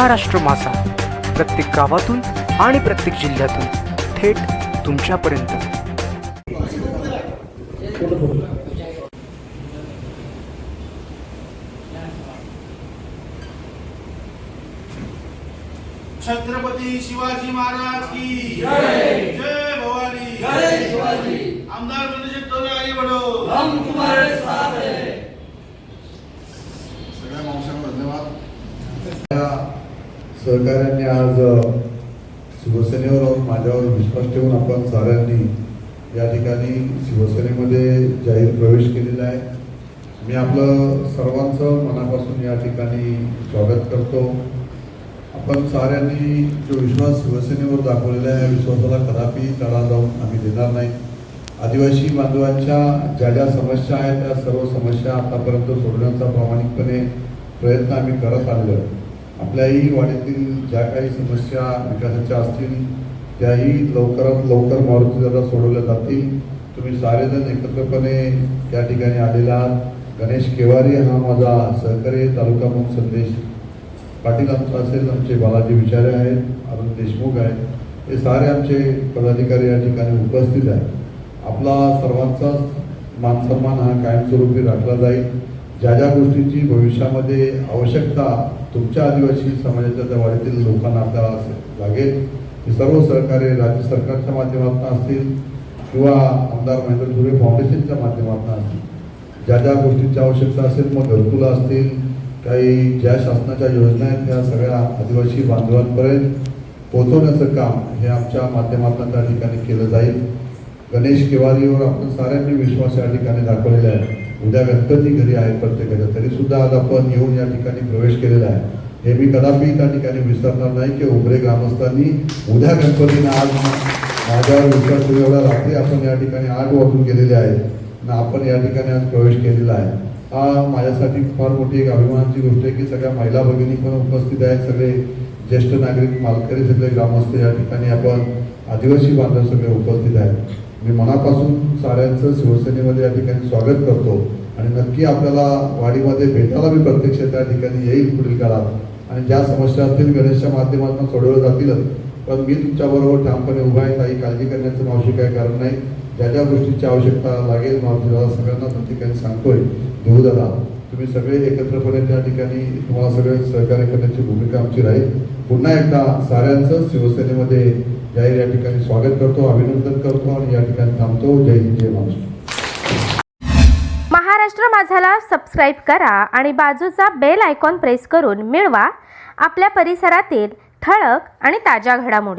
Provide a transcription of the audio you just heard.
महाराष्ट्र मासा. प्रत्येक गावातून आणि प्रत्येक जिल्ह्यातून थेट तुमच्यापर्यंत. छत्रपती शिवाजी महाराज की जय. सहकाऱ्यांनी आज शिवसेनेवर माझ्यावर विश्वास ठेवून आपण साऱ्यांनी या ठिकाणी शिवसेनेमध्ये जाहीर प्रवेश केलेला आहे. मी आपलं सर्वांचं मनापासून या ठिकाणी स्वागत करतो. आपण साऱ्यांनी जो विश्वास शिवसेनेवर दाखवलेला आहे या विश्वासाला कदापि तडा जाऊन आम्ही देणार नाही. आदिवासी बांधवांच्या ज्या ज्या समस्या आहेत त्या सर्व समस्या आतापर्यंत सोडवण्याचा प्रामाणिकपणे प्रयत्न आम्ही करत आलेलो आहे. आपल्याही वाडीतील ज्या काही समस्या विकासाच्या असतील त्याही लवकरात लवकर मारुती दादा सोडवल्या जातील. तुम्ही सारेजण एकत्रपणे त्या ठिकाणी आलेला आहात. गणेश केवारी हा माझा सहकारी तालुका प्रमुख संदेश. पाटील आमचा असेल आमचे बालाजी विचारे आहेत अरुण देशमुख आहेत. हे सारे आमचे पदाधिकारी या ठिकाणी उपस्थित आहेत. आपला सर्वांचाच मानसन्मान हा कायमस्वरूपी राखला जाईल. ज्या ज्या गोष्टीची भविष्यामध्ये आवश्यकता तुमच्या आदिवासी समाजाच्या त्या वाढीतील लोकांना आपल्याला असेल लागेल हे सर्व सहकार्य राज्य सरकारच्या माध्यमातून असतील किंवा आमदार महेंद्र धुरे फाउंडेशनच्या माध्यमातून असतील. ज्या ज्या गोष्टींची आवश्यकता असेल मग घरकुलं असतील काही ज्या शासनाच्या योजना आहेत त्या सगळ्या आदिवासी बांधवांपर्यंत पोहोचवण्याचं काम हे आमच्या माध्यमातून त्या ठिकाणी केलं जाईल. गणेश केवारीवर आपण साऱ्यांनी विश्वास या ठिकाणी दाखवलेला आहे. उद्या गणपती घरी आहे प्रत्येकाच्या तरी सुद्धा आज आपण येऊन या ठिकाणी प्रवेश केलेला आहे. हे मी कदापि त्या ठिकाणी विसरणार नाही की उमरे ग्रामस्थांनी उद्या गणपतीनं आज माझ्यावर विश्वास एवढा रात्री आपण या ठिकाणी आठ वाजून गेलेले आहेत आणि आपण या ठिकाणी आज प्रवेश केलेला आहे. हा माझ्यासाठी फार मोठी एक अभिमानाची गोष्ट आहे की सगळ्या महिला भगिनी पण उपस्थित आहेत सगळे ज्येष्ठ नागरिक मालकरी सगळे ग्रामस्थ या ठिकाणी आपण आदिवासी बांधव सगळे उपस्थित आहेत. मी मनापासून साऱ्यांचं शिवसेनेमध्ये या ठिकाणी स्वागत करतो आणि नक्की आपल्याला वाडीमध्ये भेटायला मी प्रत्यक्ष त्या ठिकाणी येईल पुढील काळात. आणि ज्या समस्या असतील गणेशच्या माध्यमातून सोडवल्या जातीलच. पण मी तुमच्याबरोबर ठामपणे उभा आहे काही काळजी करण्याचं मावशी काय कारण नाही. ज्या ज्या गोष्टीची आवश्यकता लागेल मावशी दादा सगळ्यांना त्या ठिकाणी सांगतोय देऊ दादा. तुम्ही सगळे एकत्रपणे त्या ठिकाणी तुम्हाला सगळे सहकार्य करण्याची भूमिका आमची राहील. पुन्हा एकदा साऱ्यांचं शिवसेनेमध्ये जाहीर या ठिकाणी स्वागत करतो अभिनंदन करतो आणि या ठिकाणी थांबतो. जय हिंद जय महाराष्ट्र. महाराष्ट्र माझाला सबस्क्राईब करा आणि बाजूचा बेल आयकॉन प्रेस करून मिळवा. आपल्या परिसरातील ठळक आणि ताज्या घडामोडी.